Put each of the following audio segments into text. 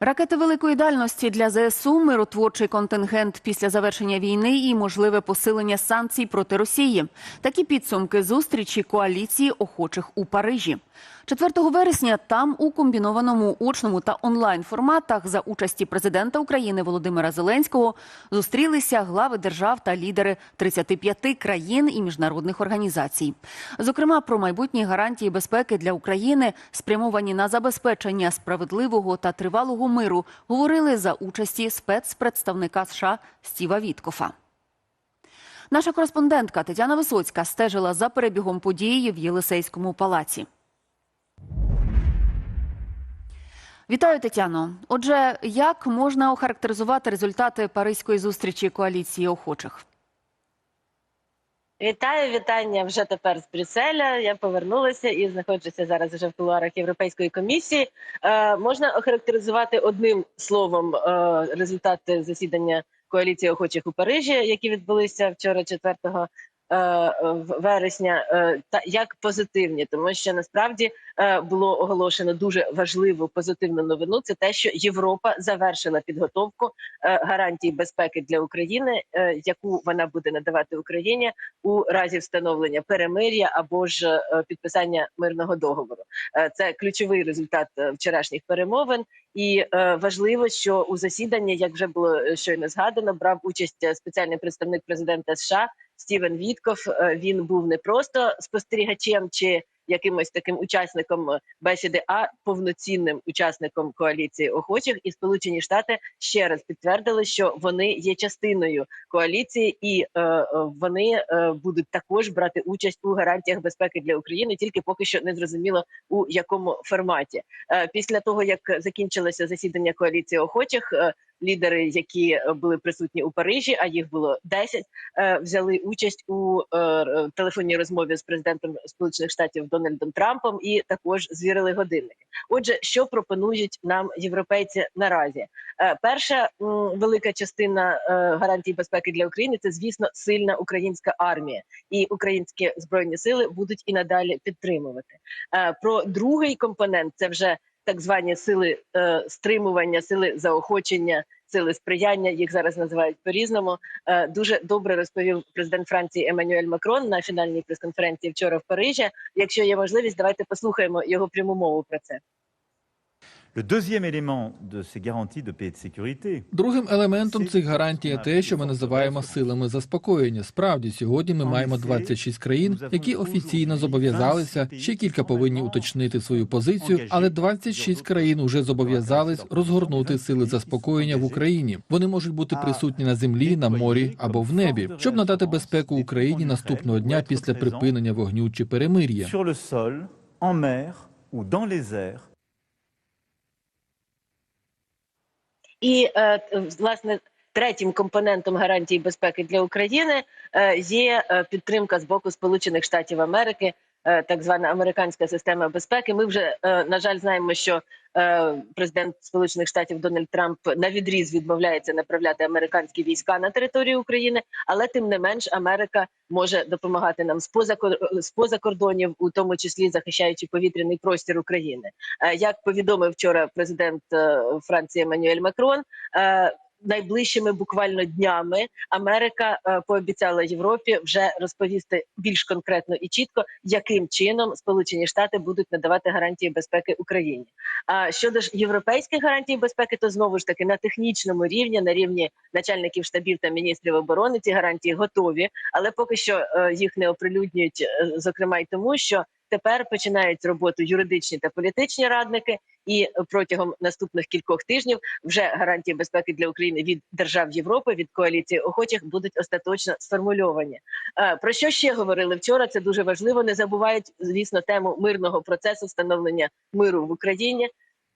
Ракети великої дальності для ЗСУ, миротворчий контингент після завершення війни і можливе посилення санкцій проти Росії. Такі підсумки зустрічі коаліції охочих у Парижі. 4 вересня там у комбінованому очному та онлайн форматах за участі президента України Володимира Зеленського зустрілися глави держав та лідери 35 країн і міжнародних організацій. Зокрема, про майбутні гарантії безпеки для України, спрямовані на забезпечення справедливого та тривалого миру, говорили за участі спецпредставника США Стіва Віткофа. Наша кореспондентка Тетяна Висоцька стежила за перебігом події в Єлисейському палаці. Вітаю, Тетяно. Отже, як можна охарактеризувати результати паризької зустрічі коаліції охочих? Вітаю, вітання вже тепер з Брюсселя. Я повернулася і знаходжуся зараз вже в кулуарах Європейської комісії. Е, можна охарактеризувати одним словом е, результати засідання коаліції охочих у Парижі, які відбулися вчора, 4 е, вересня, е, та як позитивні, тому що насправді е, було оголошено дуже важливу позитивну новину. Це те, що Європа завершила підготовку е, гарантій безпеки для України, е, яку вона буде надавати Україні у разі встановлення перемир'я або ж е, підписання мирного договору. Е, Це ключовий результат е, вчорашніх перемовин, і е, важливо, що у засіданні, як вже було е, щойно згадано, брав участь е, спеціальний представник президента США Стівен Вітков. Е, Він був не просто спостерігачем чи якимось таким учасником е, бесіди, а повноцінним учасником коаліції охочих. І Сполучені Штати ще раз підтвердили, що вони є частиною коаліції, і е, е, вони е, будуть також брати участь у гарантіях безпеки для України, тільки поки що не зрозуміло у якому форматі. Е, після того як закінчилося засідання коаліції охочих. Лідери, які е, були присутні у Парижі, а їх було 10, е, взяли участь у е, телефонній розмові з президентом Сполучених Штатів Дональдом Трампом і також звірили годинники. Отже, що пропонують нам європейці наразі? Перша велика частина гарантій безпеки для України це, звісно, сильна українська армія, і українські збройні сили будуть і надалі підтримувати. Про другий компонент це вже так звані сили е, стримування, сили заохочення, сили сприяння. Їх зараз називають по-різному. Е, дуже добре розповів президент Франції Еммануель Макрон на фінальній прес-конференції вчора в Парижі. Якщо є можливість, давайте послухаємо його пряму мову про це. Другим елементом цих гарантій є те, що ми називаємо силами заспокоєння. Справді, сьогодні ми маємо 26 країн, які офіційно зобов'язалися. Ще кілька повинні уточнити свою позицію, але 26 країн уже зобов'язались розгорнути сили заспокоєння в Україні. Вони можуть бути присутні на землі, на морі або в небі, щоб надати безпеку Україні наступного дня після припинення вогню чи перемир'я. І е, власне третім компонентом гарантії безпеки для України е, є е, підтримка з боку Сполучених Штатів Америки, так звана американська система безпеки. Ми вже на жаль знаємо, що президент Сполучених Штатів Дональд Трамп на відріз відмовляється направляти американські війська на територію України, але тим не менш Америка може допомагати нам з поза кордонів, у тому числі захищаючи повітряний простір України. Е, Як повідомив вчора президент е, Франції Еммануель Макрон, е, найближчими буквально днями Америка е, пообіцяла Європі вже розповісти більш конкретно і чітко, яким чином Сполучені Штати будуть надавати гарантії безпеки Україні. А щодо ж європейських гарантій безпеки, то знову ж таки на технічному рівні, на рівні начальників штабів та міністрів оборони, ці гарантії готові, але поки що е, їх не оприлюднюють, е, зокрема й тому, що тепер починають роботу юридичні та політичні радники, і протягом наступних кількох тижнів вже гарантії безпеки для України від держав Європи від коаліції охочих будуть остаточно сформульовані. Е, Про що ще говорили вчора? Це дуже важливо. Не забувають, звісно, тему мирного процесу встановлення миру в Україні.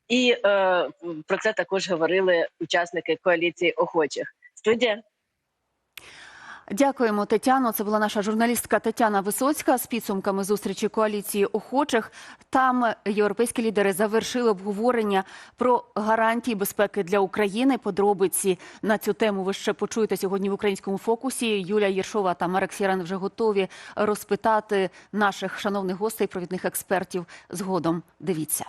І е, про це також говорили учасники коаліції охочих. Студія. Дякуємо, Тетяно. Це була наша журналістка Тетяна Висоцька з підсумками зустрічі коаліції охочих. Там європейські лідери завершили обговорення про гарантії безпеки для України. Подробиці на цю тему ви ще почуєте сьогодні в українському фокусі. Юлія Єршова та Марек Сіран вже готові розпитати наших шановних гостей, провідних експертів. Згодом дивіться.